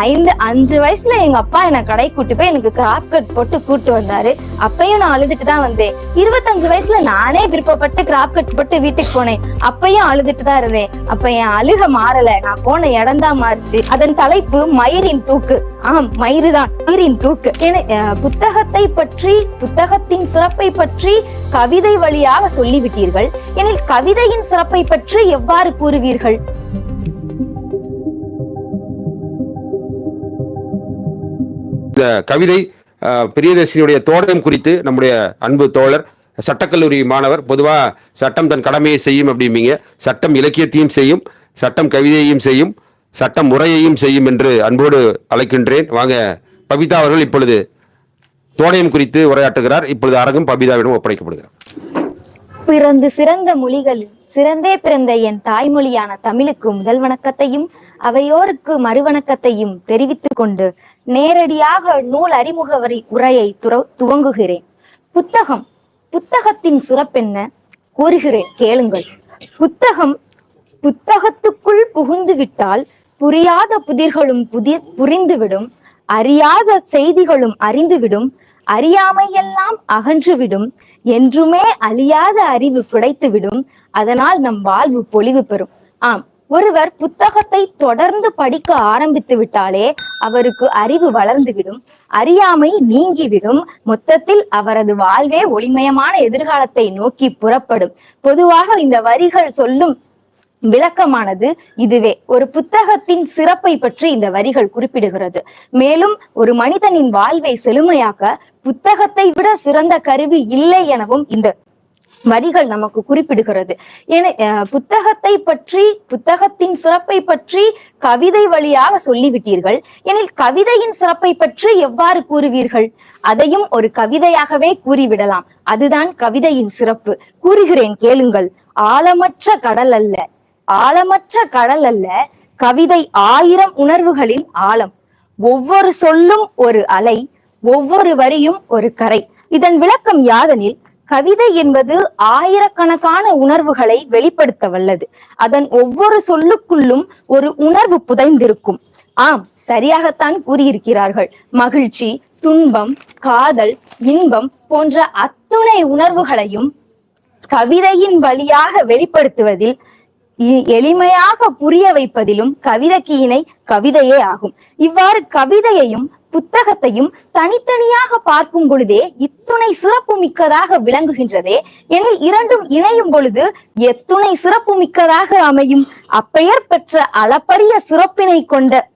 ஐந்து அஞ்சு வயசுல எங்க அப்பா என்ன கடை கூட்டி போய் எனக்கு கிராப் கட் போட்டு கூட்டு வந்தாரு. அப்பயும் நான் அழுதுட்டு தான் வந்தேன். இருபத்தஞ்சு வயசுல நானே விருப்பப்பட்டு கிராப் கட் போட்டு வீட்டுக்கு போனேன். அப்பயும் அழுதுட்டு தான் இருந்தேன். அப்ப என் அழுக மாறல. நான் போன இடம் தான் மாறுச்சு. அதன் தலைப்பு மயிரின் தூக்கு. ஆம் மயிருதான் மயிரின் தூக்கு. என புத்தகத்தை பற்றி புத்தகத்தின் சிறப்பை பற்றி கவிதை வழியாக சொல்லிவிட்டீர்கள். எனில் கவிதையின் சிறப்பை பற்றி எவ்வாறு கூறுவீர்கள்? இந்த கவிதை அஹ், தோட்டம் குறித்து நம்முடைய அன்பு தோழர் சட்டக்கல்லூரி மாணவர். பொதுவாக சட்டம் தன் கடமையை செய்யும் அப்படிம்பீங்க. சட்டம் இலக்கியத்தையும் செய்யும் சட்டம் கவிதையையும் செய்யும் சட்டம் முறையையும் செய்யும் என்று அன்போடு அழைக்கின்றேன். வாங்க பபிதா அவர்கள் இப்பொழுது தோடயம் குறித்து உரையாற்றுகிறார். இப்பொழுது அரங்கம் பபிதாவிடம் ஒப்படைக்கப்படுகிறார் பிறந்து சிறந்த மொழிகளில் சிறந்தே பிறந்த என் தாய்மொழியான தமிழுக்கு முதல் வணக்கத்தையும் அவையோருக்கு மறுவணக்கத்தையும் தெரிவித்துக் கொண்டு நேரடியாக நூல் அறிமுக வரி உரையை துற- துவங்குகிறேன். புத்தகம் புத்தகத்தின் சிறப்பென்ன? கூறுகிறேன் கேளுங்கள். புத்தகம் புத்தகத்துக்குள் புகுந்து விட்டால் புரியாத புதிர்களும் புதி புரிந்துவிடும். அறியாத செய்திகளும் அறிந்துவிடும். அறியாமையெல்லாம் அகன்றுவிடும். என்றுமே அழியாத அறிவு கிடைத்துவிடும் அதனால் நம் வாழ்வு பொலிவு பெறும். ஆம். ஒருவர் புத்தகத்தை தொடர்ந்து படிக்க ஆரம்பித்து விட்டாலே அவருக்கு அறிவு வளர்ந்துவிடும் அறியாமை நீங்கிவிடும். மொத்தத்தில் அவரது வாழ்வே ஒளிமயமான எதிர்காலத்தை நோக்கி புறப்படும். பொதுவாக இந்த வரிகள் சொல்லும் விளக்கமானது இதுவே. ஒரு புத்தகத்தின் சிறப்பை பற்றி இந்த வரிகள் குறிப்பிடுகிறது. மேலும் ஒரு மனிதனின் வாழ்வை செழுமையாக்க புத்தகத்தை விட சிறந்த கருவி இல்லை எனவும் இந்த வரிகள் நமக்கு குறிப்பிடுகிறது. என புத்தகத்தை பற்றி புத்தகத்தின் சிறப்பை பற்றி கவிதை வழியாக சொல்லிவிட்டீர்கள். எனில் கவிதையின் சிறப்பை பற்றி எவ்வாறு கூறுவீர்கள்? அதையும் ஒரு கவிதையாகவே கூறிவிடலாம். அதுதான் கவிதையின் சிறப்பு. கூறுகிறேன் கேளுங்கள். ஆழமற்ற கடல் அல்ல. ஆழமற்ற கடல் அல்ல. கவிதை ஆயிரம் உணர்வுகளின் ஆழம். ஒவ்வொரு சொல்லும் ஒரு அலை ஒவ்வொரு வரியும் ஒரு கரை. இதன் விளக்கம் யாதெனில் கவிதை என்பது ஆயிரக்கணக்கான உணர்வுகளை வெளிப்படுத்த வல்லது. அதன் ஒவ்வொரு சொல்லுக்குள்ளும் ஒரு உணர்வு புதைந்திருக்கும். ஆம் சரியாகத்தான் கூறியிருக்கிறார்கள். மகிழ்ச்சி துன்பம் காதல் இன்பம் போன்ற அத்துணை உணர்வுகளையும் கவிதையின் வழியாக வெளிப்படுத்துவதில் எளிமையாக புரிய வைப்பதிலும் கவிதைக்கு இணை கவிதையே ஆகும். இவ்வாறு கவிதையையும் புத்தகத்தையும் தனித்தனியாக பார்க்கும் பொழுதே இத்துணை சிறப்பு மிக்கதாக விளங்குகின்றதே. எனில் இரண்டும் இணையும் பொழுது எத்துணை சிறப்பு மிக்கதாக அமையும். அப்பெயர் பெற்ற அளப்பரிய சிறப்பினை கொண்ட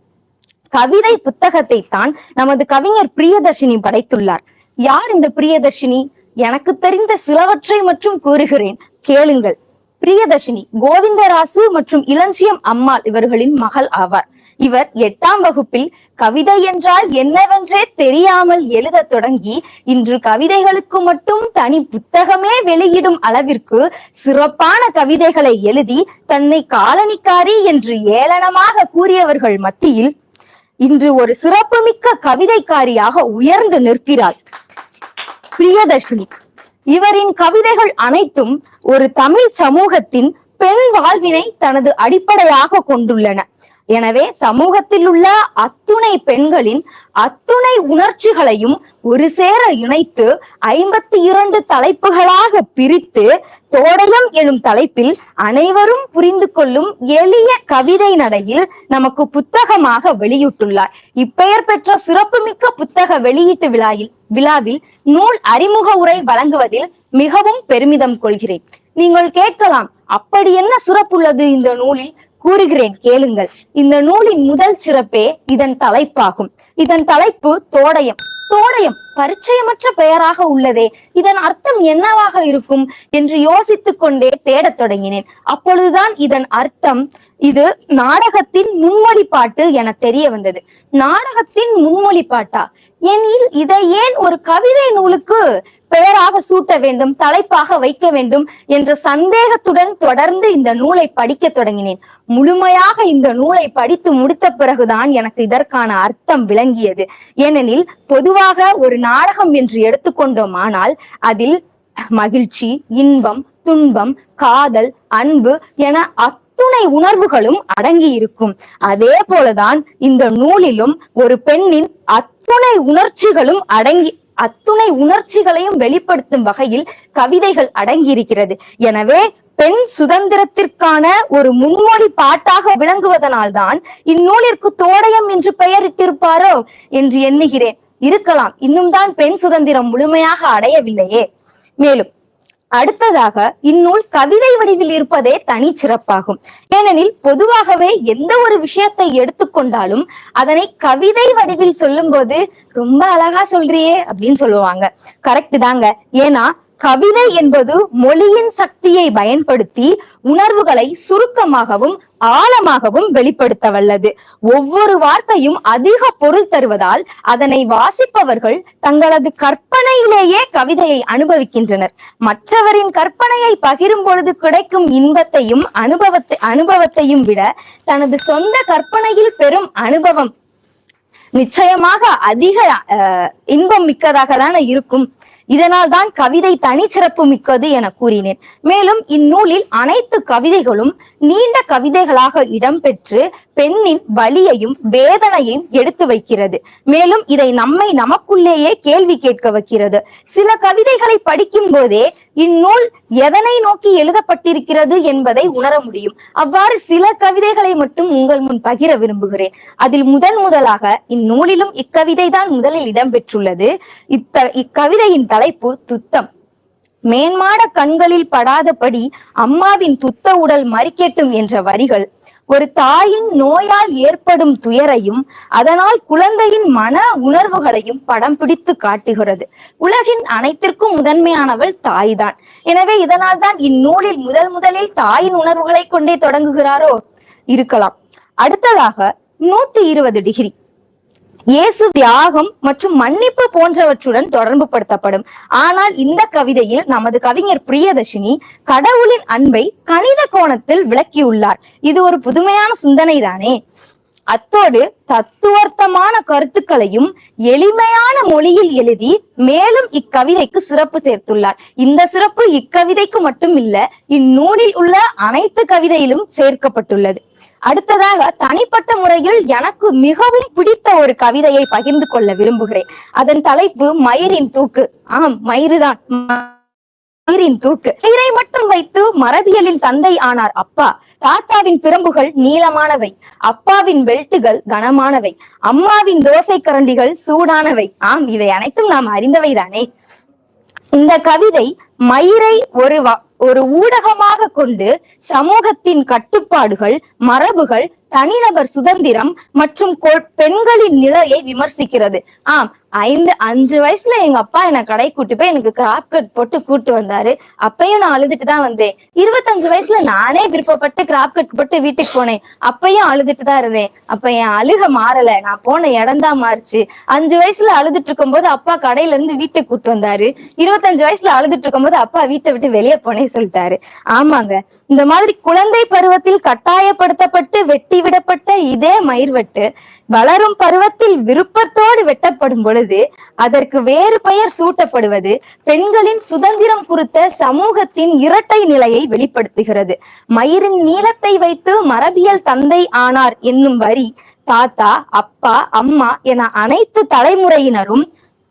கவிதை புத்தகத்தை தான் நமது கவிஞர் பிரியதர்ஷினி படைத்துள்ளார். யார் இந்த பிரியதர்ஷினி? எனக்கு தெரிந்த சிலவற்றை மற்றும் கூறுகிறேன். கேளுங்கள். பிரியதர்ஷினி கோவிந்தராசு மற்றும் இளஞ்சியம் அம்மாள் இவர்களின் மகள் ஆவார். இவர் எட்டாம் வகுப்பில் கவிதை என்றால் என்னவென்றே தெரியாமல் எழுதத் தொடங்கி இன்று கவிதைகளுக்கு மட்டும் தனி புத்தகமே வெளியிடும் அளவிற்கு சிறப்பான கவிதைகளை எழுதி தன்னை காலனிக்காரி என்று ஏளனமாக கூறியவர்கள் மத்தியில் இன்று ஒரு சிறப்புமிக்க கவிதைக்காரியாக உயர்ந்து நிற்கிறாள் பிரியதர்ஷினி இவரின் கவிதைகள் அனைத்தும் ஒரு தமிழ் சமூகத்தின் பெண் வாழ்வினை தனது அடிப்படையாக கொண்டுள்ளன. எனவே சமூகத்தில் உள்ள அத்துணை பெண்களின் அத்துணை உணர்ச்சிகளையும் ஒரு சேர இணைத்து ஐம்பத்தி இரண்டு தலைப்புகளாக பிரித்து தோடயம் எனும் தலைப்பில் அனைவரும் புரிந்து கொள்ளும் எளிய கவிதை நடையில் நமக்கு புத்தகமாக வெளியிட்டுள்ளார். இப்பெயர் பெற்ற சிறப்புமிக்க புத்தக வெளியீட்டு விழாவில் விழாவில் நூல் அறிமுக உரை வழங்குவதில் மிகவும் பெருமிதம் கொள்கிறேன். நீங்கள் கேட்கலாம் அப்படி என்ன சிறப்புள்ளது இந்த நூலில்? கூறுகிறேன் கேளுங்கள். இந்த நூலின் முதல் சிறப்பே இதன் தலைப்பாகும். இதன் தலைப்பு தோடயம். தோடயம் பரிச்சயமற்ற பெயராக உள்ளதே. இதன் அர்த்தம் என்னவாக இருக்கும் என்று யோசித்துக் கொண்டே தேடத் தொடங்கினேன். அப்பொழுதுதான் இதன் அர்த்தம் இது நாடகத்தின் முன்மொழிப்பாட்டு என தெரிய வந்தது. நாடகத்தின் முன்மொழி பாட்டா? எனில் இதை ஏன் ஒரு கவிதை நூலுக்கு பெயராக சூட்ட வேண்டும் தலைப்பாக வைக்க வேண்டும் என்ற சந்தேகத்துடன் தொடர்ந்து இந்த நூலை படிக்க தொடங்கினேன். முழுமையாக இந்த நூலை படித்து முடித்த பிறகுதான் எனக்கு இதற்கான அர்த்தம் விளங்கியது. ஏனெனில் பொதுவாக ஒரு நாடகம் என்று எடுத்துக்கொண்டோமானால் அதில் மகிழ்ச்சி இன்பம் துன்பம் காதல் அன்பு என அத்துணை உணர்வுகளும் அடங்கி இருக்கும் அதே போலதான் இந்த நூலிலும் ஒரு பெண்ணின் அத்துணை உணர்ச்சிகளும் அடங்கி அத்துணை உணர்ச்சிகளையும் வெளிப்படுத்தும் வகையில் கவிதைகள் அடங்கியிருக்கிறது. எனவே பெண் சுதந்திரத்திற்கான ஒரு முன்மொழி பாட்டாக விளங்குவதனால்தான் இந்நூலிற்கு தோடயம் என்று பெயரிட்டிருப்பாரோ என்று எண்ணுகிறேன். இருக்கலாம் இன்னும் தான் பெண் சுதந்திரம் முழுமையாக அடையவில்லையே. மேலும் அடுத்ததாக இந்நூல் கவிதை வடிவில் இருப்பதே தனி சிறப்பாகும். ஏனெனில் பொதுவாகவே எந்த ஒரு விஷயத்தை எடுத்துக்கொண்டாலும் அதனை கவிதை வடிவில் சொல்லும்போது ரொம்ப அழகா சொல்றியே அப்படின்னு சொல்லுவாங்க. கரெக்ட் தாங்க. ஏன்னா கவிதை என்பது மொழியின் சக்தியை பயன்படுத்தி உணர்வுகளை சுருக்கமாகவும் ஆழமாகவும் வெளிப்படுத்த வல்லது ஒவ்வொரு வார்த்தையும் அதிக பொருள் தருவதால் அதனை வாசிப்பவர்கள் தங்களது கற்பனையிலேயே கவிதையை அனுபவிக்கின்றனர். மற்றவரின் கற்பனையை பகிரும் பொழுது கிடைக்கும் இன்பத்தையும் அனுபவத்தை அனுபவத்தையும் விட தனது சொந்த கற்பனையில் பெறும் அனுபவம் நிச்சயமாக அதிக இன்பம் மிக்கதாக தானே இருக்கும் இதனால் தான் கவிதை தனிச்சிறப்பு மிக்கது என கூறினேன். மேலும் இந்நூலில் அனைத்து கவிதைகளும் நீண்ட கவிதைகளாக இடம்பெற்று பெண்ணின் வலியையும் வேதனையும் எடுத்து வைக்கிறது. மேலும் இதை நம்மை நமக்குள்ளேயே கேள்வி கேட்க வைக்கிறது. சில கவிதைகளை படிக்கும் போதே இந்நூல் எதனை நோக்கி எழுதப்பட்டிருக்கிறது என்பதை உணர முடியும். அவ்வாறு சில கவிதைகளை மட்டும் உங்கள் முன் பகிர விரும்புகிறேன். அதில் முதன் முதலாக இந்நூலிலும் இக்கவிதை தான் முதலில் இடம்பெற்றுள்ளது. இத்த இக்கவிதையின் தலைப்பு துத்தம். மேன்மாட கண்களில் படாதபடி அம்மாவின் துத்த உடல் மறிக்கட்டும் என்ற வரிகள். ஒரு தாயின் நோயால் ஏற்படும் துயரையும் அதனால் குழந்தையின் மன உணர்வுகளையும் படம் பிடித்து காட்டுகிறது. உலகின் அனைத்திற்கும் முதன்மையானவள் தாய்தான். எனவே இதனால் தான் இந்நூலில் முதல் முதலில் தாயின் உணர்வுகளை கொண்டே தொடங்குகிறாரோ? இருக்கலாம். அடுத்ததாக நூத்தி இருபது டிகிரி. இயேசு தியாகம் மற்றும் மன்னிப்பு போன்றவற்றுடன் தொடர்பு படுத்தப்படும் ஆனால் இந்த கவிதையில் நமது கவிஞர் பிரியதர்ஷினி கடவுளின் அன்பை கணித கோணத்தில் விளக்கியுள்ளார். இது ஒரு புதுமையான சிந்தனை தானே அத்தோடு தத்துவார்த்தமான கருத்துக்களையும் எளிமையான மொழியில் எழுதி மேலும் இக்கவிதைக்கு சிறப்பு சேர்த்துள்ளார். இந்த சிறப்பு இக்கவிதைக்கு மட்டும் இல்ல இந்நூலில் உள்ள அனைத்து கவிதையிலும் சேர்க்கப்பட்டுள்ளது. அடுத்ததாக தனிப்பட்ட முறையில் எனக்கு மிகவும் பிடித்த ஒரு கவிதையை பகிர்ந்து கொள்ள விரும்புகிறேன். அதன் தலைப்பு மயிரின் தூக்கு. ஆம் மயிருதான் மயிரின் தூக்கு. பெயரை மட்டும் வைத்து மரபியலின் தந்தை ஆனார் அப்பா. தாத்தாவின் பிரம்புகள் நீளமானவை. அப்பாவின் பெல்ட்டுகள் கனமானவை. அம்மாவின் தோசை கரண்டிகள் சூடானவை. ஆம் இவை அனைத்தும் நாம் அறிந்தவைதானே. இந்த கவிதை மயிரை ஒரு ஒரு ஊடகமாக கொண்டு சமூகத்தின் கட்டுப்பாடுகள் மரபுகள் தனிநபர் சுதந்திரம் மற்றும் பெண்களின் நிலையை விமர்சிக்கிறது. ஆம் ஐந்து அஞ்சு வயசுல எங்க அப்பா என்ன கடை கூட்டு போய் எனக்கு கிராப் கட் போட்டு கூட்டு வந்தாரு. அப்பயும் நான் அழுதுட்டு தான் வந்தேன். இருபத்தஞ்சு வயசுல நானே விருப்பப்பட்டு கிராப் கட் போட்டு வீட்டுக்கு போனேன். அப்பயும் அழுதுட்டு தான் இருந்தேன். அப்ப என் அழுக மாறல. நான் போன இடம் தான் மாறுச்சு. அஞ்சு வயசுல அழுதுட்டு இருக்கும் போது அப்பா கடையில இருந்து வீட்டுக்கு கூட்டு வந்தாரு. இருபத்தஞ்சு வயசுல அழுதுட்டு இருக்கும் போது அப்பா வீட்டை விட்டு வெளியே போனேன்னு சொல்லிட்டாரு. ஆமாங்க. இந்த மாதிரி குழந்தை பருவத்தில் கட்டாயப்படுத்தப்பட்டு வெட்டி விடப்பட்ட இதே மயிர்வெட்டு வளரும் பருவத்தில் விருப்பத்தோடு வெட்டப்படும் பொழுது அதற்கு வேறு பெயர் சூட்டப்படுவது பெண்களின் சுதந்திரம் குறித்த சமூகத்தின் இரட்டை நிலையை வெளிப்படுத்துகிறது. மயிரின் நீளத்தை வைத்து மரபியல் தந்தை ஆனார் என்னும் வரி தாத்தா அப்பா அம்மா என அனைத்து தலைமுறையினரும்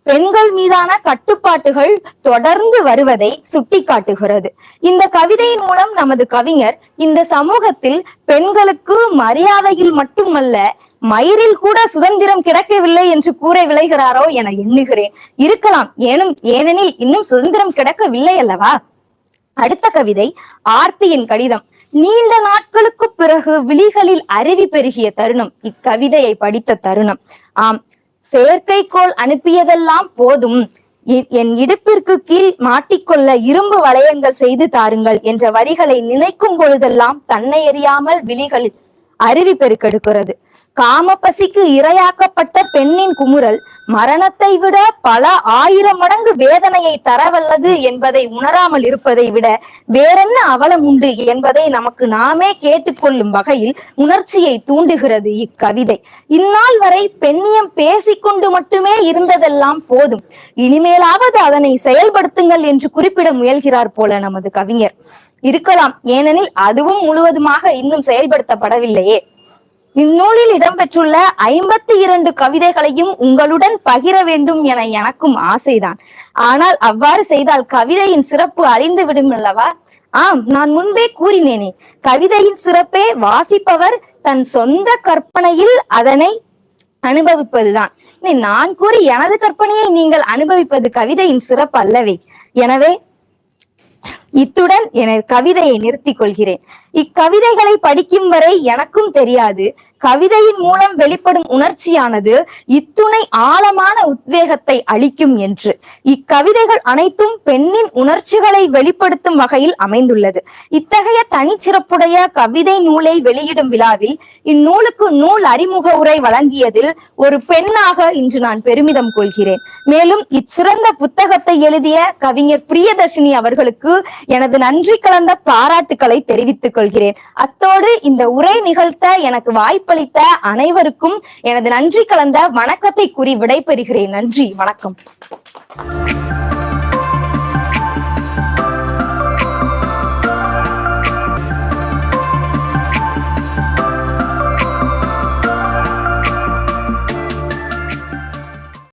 பெண்கள் மீதான கட்டுப்பாட்டுகள் தொடர்ந்து வருவதை சுட்டிக்காட்டுகிறது. இந்த கவிதையின் மூலம் நமது கவிஞர் இந்த சமூகத்தில் பெண்களுக்கு மரியாதையில் மட்டுமல்ல மயிரில் கூட சுதந்திரம் கிடைக்கவில்லை என்று கூற விளைகிறாரோ என எண்ணுகிறேன். இருக்கலாம் ஏனும் ஏனெனில் இன்னும் சுதந்திரம் கிடைக்கவில்லை அல்லவா? அடுத்த கவிதை ஆர்த்தியின் கடிதம். நீண்ட நாட்களுக்கு பிறகு விழிகளில் அருவி பெருகிய தருணம். இக்கவிதையை படித்த தருணம். ஆம் செயற்கைக்கோள் அனுப்பியதெல்லாம் போதும். என் இடுப்பிற்கு கீழ் மாட்டிக்கொள்ள இரும்பு வளையங்கள் செய்து தாருங்கள் என்ற வரிகளை நினைக்கும் பொழுதெல்லாம் தன்னை அறியாமல் விழிகளில் அருவி பெருக்கெடுக்கிறது. காமப்பசிக்கு இரையாக்கப்பட்ட பெண்ணின் குமுறல் மரணத்தை விட பல ஆயிரம் மடங்கு வேதனையை தரவல்லது என்பதை உணராமல் இருப்பதை விட வேறென்ன அவலம் உண்டு என்பதை நமக்கு நாமே கேட்டுக்கொள்ளும் வகையில் உணர்ச்சியை தூண்டுகிறது இக்கவிதை. இந்நாள் வரை பெண்ணியம் பேசிக்கொண்டு மட்டுமே இருந்ததெல்லாம் போதும். இனிமேலாவது அதனை செயல்படுத்துங்கள் என்று குறிப்பிட முயல்கிறார் போல நமது கவிஞர். இருக்கலாம் ஏனெனில் அதுவும் முழுவதுமாக இன்னும் செயல்படுத்தப்படவில்லையே. இந்நூலில் இடம்பெற்றுள்ள ஐம்பத்தி இரண்டு கவிதைகளையும் உங்களுடன் பகிர வேண்டும் என எனக்கும் ஆசைதான். ஆனால் அவ்வாறு செய்தால் கவிதையின் சிறப்பு அறிந்து விடும் அல்லவா? ஆம் நான் முன்பே கூறினேனே கவிதையின் சிறப்பே வாசிப்பவர் தன் சொந்த கற்பனையில் அதனை அனுபவிப்பதுதான். நான் கூறி எனது கற்பனையை நீங்கள் அனுபவிப்பது கவிதையின் சிறப்பு அல்லவே எனவே இத்துடன் என கவிதையை நிறுத்திக் கொள்கிறேன். இக்கவிதைகளை படிக்கும் வரை எனக்கும் தெரியாது. கவிதையின் மூலம் வெளிப்படும் உணர்ச்சியானது இத்துணை ஆழமான உத்வேகத்தை அளிக்கும் என்று. இக்கவிதைகள் அனைத்தும் பெண்ணின் உணர்ச்சிகளை வெளிப்படுத்தும் வகையில் அமைந்துள்ளது. இத்தகைய தனிச்சிறப்புடைய கவிதை நூலை வெளியிடும் விழாவில் இந்நூலுக்கு நூல் அறிமுக உரை வழங்கியதில் ஒரு பெண்ணாக இன்று நான் பெருமிதம் கொள்கிறேன். மேலும் இச்சிறந்த புத்தகத்தை எழுதிய கவிஞர் பிரியதர்ஷினி அவர்களுக்கு எனது நன்றி கலந்த பாராட்டுக்களை தெரிவித்துக் கொள்கிறேன். அத்தோடு இந்த உரை நிகழ்த்த எனக்கு வாய்ப்பளித்த அனைவருக்கும் எனது நன்றி கலந்த வணக்கத்தை கூறி விடைபெறுகிறேன். நன்றி வணக்கம்.